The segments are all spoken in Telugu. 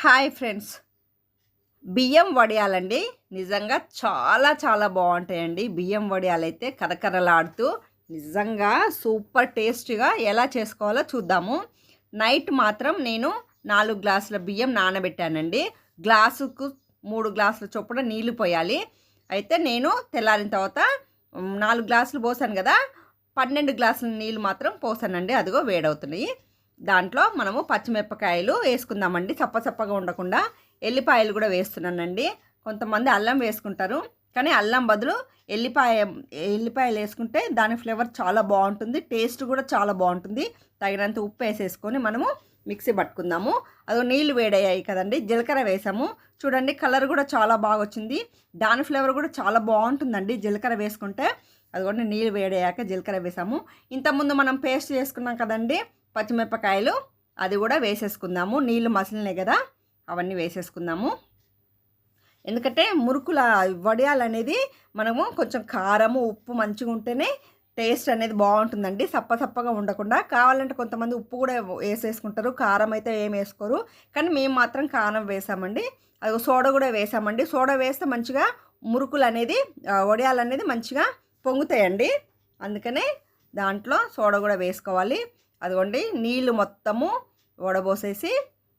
Hi friends. బియ్యం వడియాలండి. నిజంగా చాలా చాలా బాగుంటాయండి. బియ్యం వడియాలు అయితే కరకరలాడుతూ నిజంగా సూపర్ టేస్ట్గా ఎలా చేసుకోవాలో చూద్దాము. నైట్ మాత్రం నేను నాలుగు గ్లాసుల బియ్యం నానబెట్టానండి. గ్లాసుకు మూడు గ్లాసుల చొప్పున నీళ్ళు పోయాలి. అయితే నేను తెల్లారిన తర్వాత నాలుగు గ్లాసులు పోసాను కదా పన్నెండు గ్లాసుల నీళ్ళు మాత్రం పోసానండి. అదిగో వేడవుతున్నాయి. దాంట్లో మనము పచ్చిమిరపకాయలు వేసుకుందామండి. చప్పచప్పగా ఉండకుండా ఎల్లిపాయలు కూడా వేస్తున్నానండి. కొంతమంది అల్లం వేసుకుంటారు. కానీ అల్లం బదులు ఎల్లిపాయ ఎల్లిపాయలు వేసుకుంటే దాని ఫ్లేవర్ చాలా బాగుంటుంది. టేస్ట్ కూడా చాలా బాగుంటుంది. తగినంత ఉప్పు వేసేసుకొని మనము మిక్సీ పట్టుకుందాము. అదో నీళ్ళు వేడయ్యాయి కదండి. జీలకర్ర వేసాము. చూడండి కలర్ కూడా చాలా బాగా వచ్చింది. దాని ఫ్లేవర్ కూడా చాలా బాగుంటుందండి జీలకర్ర వేసుకుంటే. అదిగోండి నీళ్ళు వేడయ్యాక జీలకర్ర వేసాము. ఇంతకుముందు మనం పేస్ట్ చేసుకున్నాం కదండి. పచ్చిమిరపకాయలు అది కూడా వేసేసుకుందాము. నీళ్ళు మసలినాయి కదా అవన్నీ వేసేసుకుందాము. ఎందుకంటే మురుకుల వడియాలు అనేది మనము కొంచెం కారము ఉప్పు మంచిగా ఉంటేనే టేస్ట్ అనేది బాగుంటుందండి. సప్ప సప్పగా ఉండకుండా. కావాలంటే కొంతమంది ఉప్పు కూడా వేసేసుకుంటారు కారం అయితే ఏం వేసుకోరు. కానీ మేము మాత్రం కారం వేసామండి. అది సోడా కూడా వేసామండి. సోడా వేస్తే మంచిగా మురుకులు అనేది వడియాలు అనేది మంచిగా పొంగుతాయండి. అందుకనే దాంట్లో సోడా కూడా వేసుకోవాలి. అదిగోండి నీళ్ళు మొత్తము వడబోసేసి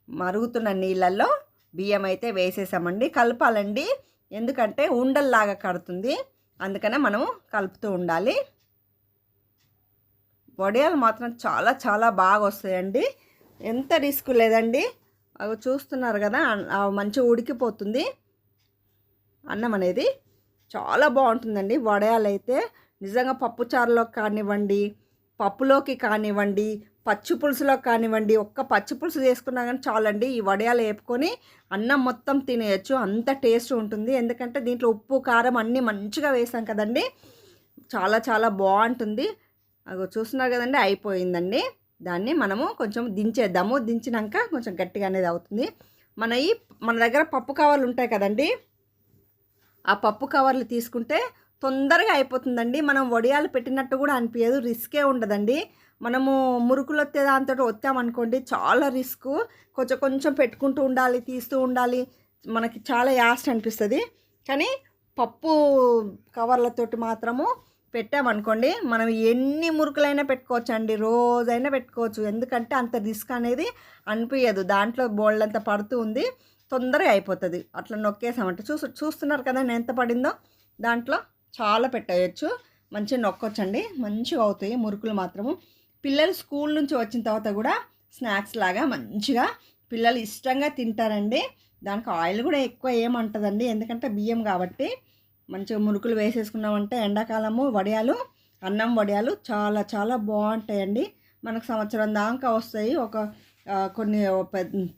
మరుగుతున్న నీళ్ళల్లో బియ్యం అయితే వేసేసామండి. కలపాలండి. ఎందుకంటే ఉండల్లాగా కడుతుంది. అందుకనే మనము కలుపుతూ ఉండాలి. వడియాలు మాత్రం చాలా చాలా బాగా వస్తాయండి. ఎంత రిస్క్ లేదండి. అవి చూస్తున్నారు కదా మంచి మంచిగా ఉడికిపోతుంది. అన్నం అనేది చాలా బాగుంటుందండి. వడయాలు అయితే నిజంగా పప్పుచారులో కానివ్వండి పప్పులోకి కానివ్వండి పచ్చి పులుసులో కానివ్వండి ఒక్క పచ్చి పులుసు చేసుకున్నా కానీ చాలండి. ఈ వడియాలు వేపుకొని అన్నం మొత్తం తినేయచ్చు. అంత టేస్ట్ ఉంటుంది. ఎందుకంటే దీంట్లో ఉప్పు కారం అన్నీ మంచిగా వేసాం కదండి. చాలా చాలా బాగుంటుంది. అగో చూస్తున్నారు కదండి అయిపోయిందండి. దాన్ని మనము కొంచెం దించేద్దాము. దించినాక కొంచెం గట్టిగా అనేది అవుతుంది. మన ఈ మన దగ్గర పప్పు కవర్లు ఉంటాయి కదండి. ఆ పప్పు కవర్లు తీసుకుంటే తొందరగా అయిపోతుందండి. మనం వడియాలు పెట్టినట్టు కూడా అనిపించదు రిస్కే ఉండదండి. మనము మురుకులు వచ్చే దాంతో వచ్చామనుకోండి చాలా రిస్క్. కొంచెం కొంచెం పెట్టుకుంటూ ఉండాలి తీస్తూ ఉండాలి. మనకి చాలా యాస్ట్ అనిపిస్తుంది. కానీ పప్పు కవర్లతోటి మాత్రము పెట్టామనుకోండి మనం ఎన్ని మురుకులైనా పెట్టుకోవచ్చు అండి రోజైనా పెట్టుకోవచ్చు. ఎందుకంటే అంత రిస్క్ అనేది అనిపించదు దాంట్లో బోల్డ్ అంత పడుతూ ఉంది తొందరగా అయిపోతుంది. అట్లా నొక్కేసామంటే చూసు చూస్తున్నారు కదా ఎంత పడిందో. దాంట్లో చాలా పెట్టేయచ్చు. మంచిగా నొక్కొచ్చండి. మంచిగా అవుతాయి మురుకులు మాత్రము. పిల్లలు స్కూల్ నుంచి వచ్చిన తర్వాత కూడా స్నాక్స్ లాగా మంచిగా పిల్లలు ఇష్టంగా తింటారండి. దానికి ఆయిల్ కూడా ఎక్కువ ఏమంటదండి. ఎందుకంటే బియ్యం కాబట్టి మంచిగా మురుకులు వేసేసుకున్నామంటే ఎండాకాలము వడియాలు అన్నం వడియాలు చాలా చాలా బాగుంటాయండి. మనకు సంవత్సరం దాకా వస్తాయి. ఒక కొన్ని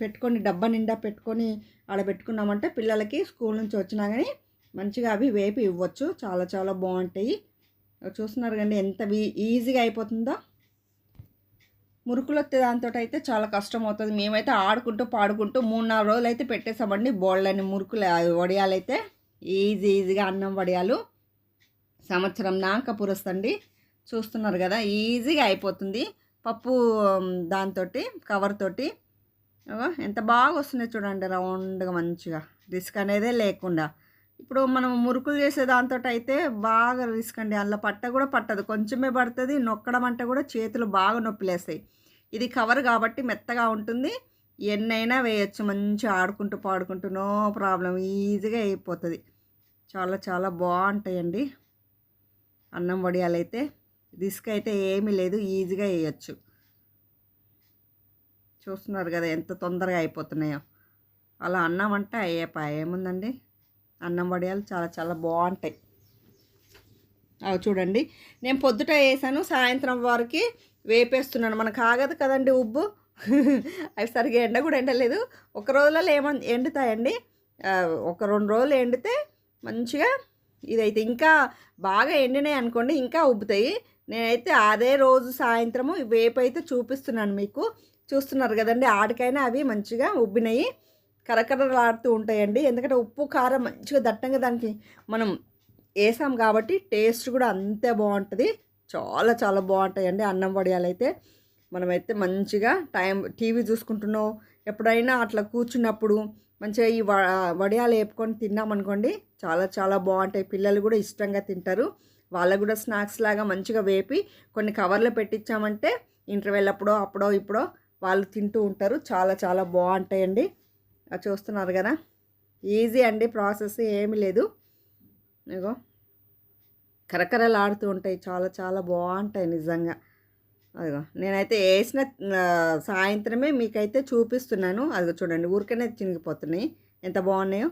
పెట్టుకొని డబ్బా నిండా పెట్టుకొని ఆడ పెట్టుకున్నామంటే పిల్లలకి స్కూల్ నుంచి వచ్చినా కానీ మంచిగా అవి వేపి ఇవ్వచ్చు. చాలా చాలా బాగుంటాయి. చూస్తున్నారు కండి ఎంత ఈజీగా అయిపోతుందో. మురుకులు వస్తే దాంతో అయితే చాలా కష్టం అవుతుంది మేమైతే ఆడుకుంటూ పాడుకుంటూ మూడు నాలుగు రోజులు అయితే పెట్టేసామండి బోళ్ళని మురుకులు వడియాలైతే. వడియాలు అయితే ఈజీ ఈజీగా అన్నం వడియాలు. సంవత్సరం దాకా పురుస్తండి. చూస్తున్నారు కదా ఈజీగా అయిపోతుంది. పప్పు దాంతో కవర్ తోటి. ఎంత బాగా వస్తుంది చూడండి రౌండ్గా మంచిగా. రిస్క్ అనేదే లేకుండా. ఇప్పుడు మనం మురుకులు చేసే దాంతో అయితే బాగా రిస్క్ అండి. అందులో పట్ట కూడా పట్టదు. కొంచెమే పడుతుంది నొక్కడం అంటే కూడా చేతులు బాగా నొప్పిలేస్తాయి. ఇది కవర్ కాబట్టి మెత్తగా ఉంటుంది. ఎన్నైనా వేయచ్చు. మంచిగా ఆడుకుంటూ పాడుకుంటూ నో ప్రాబ్లం. ఈజీగా అయిపోతుంది. చాలా చాలా బాగుంటాయండి. అన్నం వడియాలు అయితే రిస్క్ అయితే ఏమీ లేదు. ఈజీగా వేయచ్చు. చూస్తున్నారు కదా ఎంత తొందరగా అయిపోతున్నాయో. అలా అన్నం అంటే అయ్యేపా ఏముందండి? అన్నం వడియాలు. చాలా చాలా బాగుంటాయి. అవి చూడండి. నేను పొద్దుట వేసాను. సాయంత్రం వరకు వేపేస్తున్నాను. మనకు ఆగదు కదండి ఉబ్బు అవి సరిగా ఎండ కూడా ఎండలేదు. ఒక రోజులలో ఏమ ఎండుతాయండి. ఒక రెండు రోజులు ఎండితే మంచిగా ఇదైతే. ఇంకా బాగా ఎండినాయి అనుకోండి ఇంకా ఉబ్బుతాయి. నేనైతే అదే రోజు సాయంత్రము వేపు అయితే చూపిస్తున్నాను మీకు. చూస్తున్నారు కదండి. ఆడికైనా అవి మంచిగా ఉబ్బినాయి. కరకరలాడుతూ ఉంటాయండి. ఎందుకంటే ఉప్పు కారం మంచిగా దట్టంగా దానికి మనం వేసాం కాబట్టి టేస్ట్ కూడా అంతే బాగుంటుంది. చాలా చాలా బాగుంటాయండి అన్నం వడియాలు అయితే మనమైతే మంచిగా టైం టీవీ చూసుకుంటున్నాం. ఎప్పుడైనా అట్లా కూర్చున్నప్పుడు మంచిగా ఈ వ వడియాలు వేపుకొని తిన్నామనుకోండి చాలా చాలా బాగుంటాయి. పిల్లలు కూడా ఇష్టంగా తింటారు. వాళ్ళకు కూడా స్నాక్స్ లాగా మంచిగా వేపి కొన్ని కవర్లు పెట్టించామంటే ఇంటర్వెల్ అప్పుడో అప్పుడో ఇప్పుడో వాళ్ళు తింటూ ఉంటారు. చాలా చాలా బాగుంటాయండి. చూస్తున్నారు కదా. ఈజీ అండి ప్రాసెస్ ఏమీ లేదు. ఇగో కరకరలాడుతూ ఉంటాయి. చాలా చాలా బాగుంటాయి నిజంగా. అదిగో నేనైతే వేసిన సాయంత్రమే మీకైతే చూపిస్తున్నాను. అదిగో చూడండి ఊరికనే చినిగిపోతున్నాయి. ఎంత బాగున్నాయో.